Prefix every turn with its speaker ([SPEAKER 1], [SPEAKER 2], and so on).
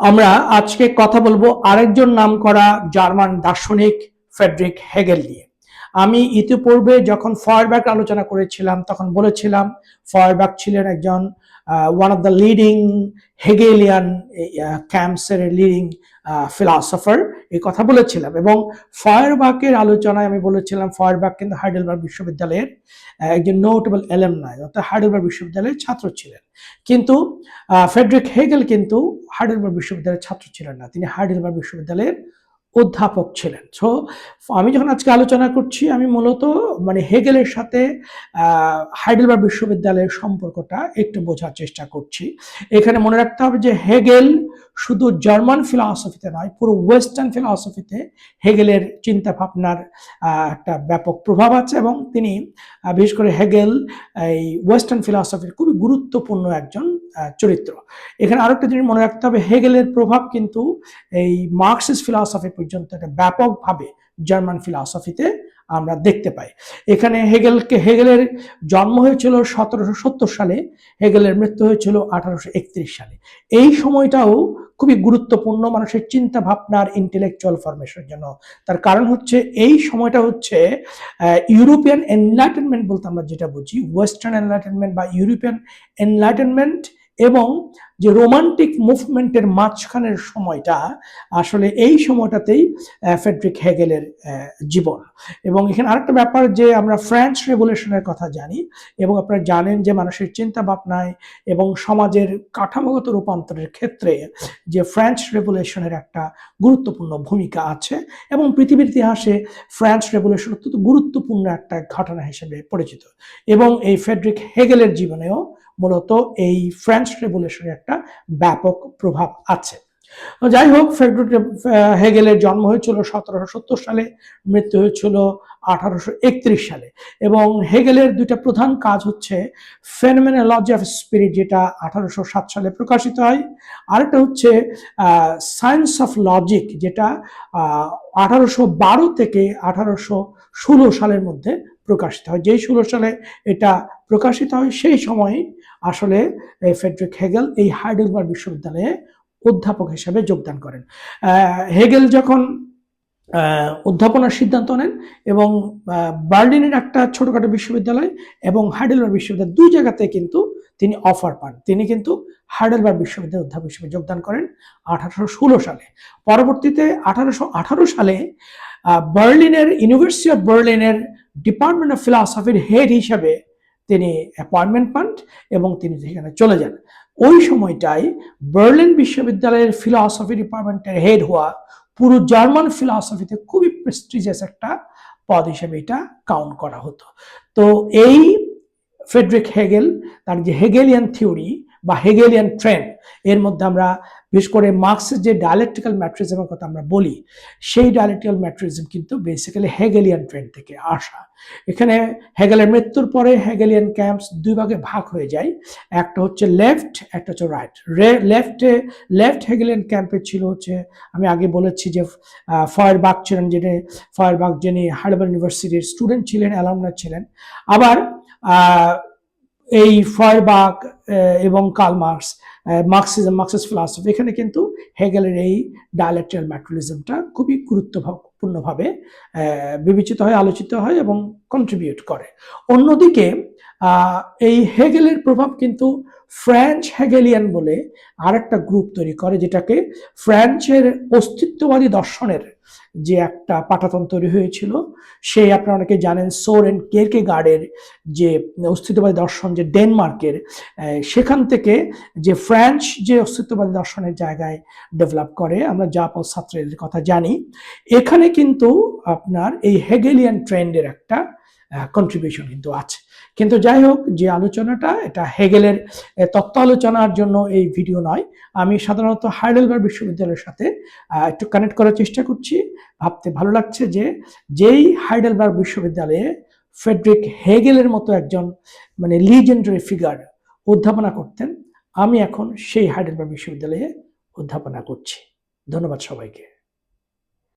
[SPEAKER 1] আমরা আজকে কথা বলব আরেকজন নাম করা জার্মান দার্শনিক ফেডরিক হেগেল নিয়ে। আমি ইতিপূর্বে যখন ফয়ারব্যাক আলোচনা করেছিলাম, তখন বলেছিলাম, ফয়ারব্যাক ছিলেন একজন one of the leading Hegelian ক্যাম্পসের leading philosopher এই কথা বলেছিলাম। এবং ফয়ারবাকের আলোচনায় আমি বলেছিলাম ফয়ারবাক কিন্তু হাইডেলবার্গ বিশ্ববিদ্যালয়ের একজন নোটেবল এলেমনাই অর্থাৎ হাইডেলবার্গ বিশ্ববিদ্যালয়ের ছাত্র ছিলেন। কিন্তু ফেডরিক হেগেল কিন্তু হাইডেলবার্গ বিশ্ববিদ্যালয়ের ছাত্র ছিলেন না। তিনি হাইডেলবার্গ বিশ্ববিদ্যালয়ের অধ্যাপক ছিলেন। সো আমি যখন আজকে আলোচনা করছি, আমি মূলত মানে হেগেলের সাথে হাইডেলবার্গ বিশ্ববিদ্যালয়ের সম্পর্কটা একটু বোঝার চেষ্টা করছি। এখানে মনে রাখতে হবে যে হেগেল শুধু জার্মান ফিলসফিতে নয়, পুরো ওয়েস্টার্ন ফিলসফিতে হেগেলের চিন্তা ভাবনার একটা ব্যাপক প্রভাব আছে এবং তিনি বিশেষ করে হেগেল, এই ওয়েস্টার্ন ফিলসফির খুবই গুরুত্বপূর্ণ একজন চরিত্র। এখানে আরেকটা জিনিস মনে রাখতে হবে, হেগেলের প্রভাব কিন্তু এই মার্কসিস ফিলসফি পর্যন্ত একটা ব্যাপকভাবে জার্মান ফিলসফিতে আমরা দেখতে পাই। এখানে হেগেলকে হেগেলের জন্ম হয়েছিল সতেরোশো সত্তর সালে, হেগেলের মৃত্যু হয়েছিল আঠারোশো একত্রিশ সালে। এই সময়টাও খুবই গুরুত্বপূর্ণ মানুষের চিন্তা ভাবনার ইন্টেলেকচুয়াল ফরমেশনের জন্য। তার কারণ হচ্ছে, এই সময়টা হচ্ছে ইউরোপিয়ান এনলাইটেনমেন্ট বলতে আমরা যেটা বুঝি ওয়েস্টার্ন এনলাইটেনমেন্ট বা ইউরোপিয়ান এনলাইটেনমেন্ট এবং যে রোমান্টিক মুভমেন্টের মাঝখানের সময়টা আসলে এই সময়টাতেই ফেডরিক হেগেলের জীবন। এবং এখানে আরেকটা ব্যাপার যে আমরা ফ্রেঞ্চ রেভলিউশনের কথা জানি এবং আপনারা জানেন যে মানুষের চিন্তা ভাবনায় এবং সমাজের কাঠামোগত রূপান্তরের ক্ষেত্রে যে ফ্রেঞ্চ রেভলিউশনের একটা গুরুত্বপূর্ণ ভূমিকা আছে এবং পৃথিবীর ইতিহাসে ফ্রেঞ্চ রেভলিউশন অত্যন্ত গুরুত্বপূর্ণ একটা ঘটনা হিসেবে পরিচিত। এবং এই ফেডরিক হেগেলের জীবনেও মূলত এই ফ্রেঞ্চ রেভলিউশনের একটা ব্যাপক প্রভাব আছে। যাই হোক ফেডরিক আহ, হেগেলের জন্ম হয়েছিল সতেরোশো সত্তর সালে মৃত্যু হয়েছিল আঠারোশো একত্রিশ সালে। এবং হেগেলের দুইটা প্রধান কাজ হচ্ছে ফেনোমেনোলজি অফ স্পিরিট যেটা আঠারোশো সাত সালে প্রকাশিত হয়। আরেকটা হচ্ছে সায়েন্স অফ লজিক যেটা আঠারোশো বারো থেকে আঠারোশো ষোলো সালের মধ্যে প্রকাশিত হয়। যেই ষোলো সালে এটা প্রকাশিত হয়, সেই সময় আসলে ফেডরিক হেগেল এই হাইডেলবার্গ বিশ্ববিদ্যালয়ে অধ্যাপক হিসেবে যোগদান করেন। হেগেল যখন অধ্যাপনার সিদ্ধান্ত নেন এবং বার্লিনের একটা ছোটখাটো বিশ্ববিদ্যালয় এবং হাইডেলবার্গ বিশ্ববিদ্যালয় দুই জায়গাতে কিন্তু তিনি অফার পান। তিনি কিন্তু হাইডেলবার্গ বিশ্ববিদ্যালয়ের অধ্যাপক হিসেবে যোগদান করেন আঠারোশো ষোলো সালে। পরবর্তীতে আঠারোশো আঠারো সালে বার্লিনের, ইউনিভার্সিটি অফ বার্লিনের ডিপার্টমেন্ট অফ ফিলসফির হেড হিসাবে তিনি অ্যাপয়েন্টমেন্ট পান এবং তিনি সেখানে চলে যান। ওই সময়টায় বার্লিন বিশ্ববিদ্যালয়ের ফিলসফি ডিপার্টমেন্টের হেড হওয়া পুরো জার্মান ফিলসফিতে খুবই প্রেস্টিজিয়াস একটা পদ হিসেবে এটা কাউন্ট করা হতো। তো এই ফেডরিক হেগেল, তার যে হেগেলিয়ান থিওরি বা হেগেলিয়ান ট্রেন্ড, এর মধ্যে আমরা বিশেষ করে মার্কসের যে ডায়ালেকট্রিক্যাল ম্যাট্রিজমের কথা আমরা বলি, সেই ডায়ালেকট্রিক্যাল ম্যাট্রিজম কিন্তু বেসিক্যালি হেগেলিয়ান ট্রেন্ড থেকে আসা। এখানে হেগেলের মৃত্যুর পরে হেগেলিয়ান ক্যাম্পস দুই ভাগে ভাগ হয়ে যায়। একটা হচ্ছে লেফট একটা হচ্ছে রাইট লেফটে লেফট হেগেলিয়ান ক্যাম্পে ছিল হচ্ছে, আমি আগে বলেছি যে ফয়ারবাগ ছিলেন যিনি ফয়ারবাগ যিনি হার্ডবার ইউনিভার্সিটির স্টুডেন্ট ছিলেন অ্যালামনা ছিলেন। আবার এই ফয়ারবাগ এবং Karl Marx Marxism Marxist philosophy এখানে কিন্তু হেগেলের এই ডায়ালেকট্রিয়াল ম্যাট্রিলিজমটা খুবই গুরুত্বপূর্ণভাবে বিবেচিত হয়, আলোচিত হয় এবং কন্ট্রিবিউট করে। অন্যদিকে এই হেগেলের প্রভাব কিন্তু ফ্রেঞ্চ হেগেলিয়ান বলে আরেকটা গ্রুপ তৈরি করে, যেটাকে ফ্রেঞ্চের অস্তিত্ববাদী দর্শনের যে একটা পাঠাতন তৈরি হয়েছিল, সেই আপনারা অনেকে জানেন সোর এন্ড কেরকে গার্ডের যে অস্তিত্ববাদী দর্শন যে ডেনমার্কের সেখান থেকে যে ফ্রেঞ্চ যে অস্তিত্ববাদী দর্শনের জায়গায় ডেভেলপ করে, আমরা জাপাল ছাত্রের কথা জানি। এখানে কিন্তু আপনার এই হেগেলিয়ান ট্রেন্ডের একটা কন্ট্রিবিউশন কিন্তু আছে। কিন্তু যাই হোক, যে আলোচনাটা, এটা হেগেলের তত্ত্ব আলোচনার জন্য এই ভিডিও নয়। আমি সাধারণত হাইডেলবার্গ বিশ্ববিদ্যালয়ের সাথে একটু কানেক্ট করার চেষ্টা করছি। ভাবতে ভালো লাগছে যে, যেই হাইডেলবার্গ বিশ্ববিদ্যালয়ে ফেডরিক হেগেলের মতো একজন মানে লিজেন্ডারি ফিগার অধ্যাপনা করতেন, আমি এখন সেই হাইডেলবার্গ বিশ্ববিদ্যালয়ে অধ্যাপনা করছি। ধন্যবাদ সবাইকে।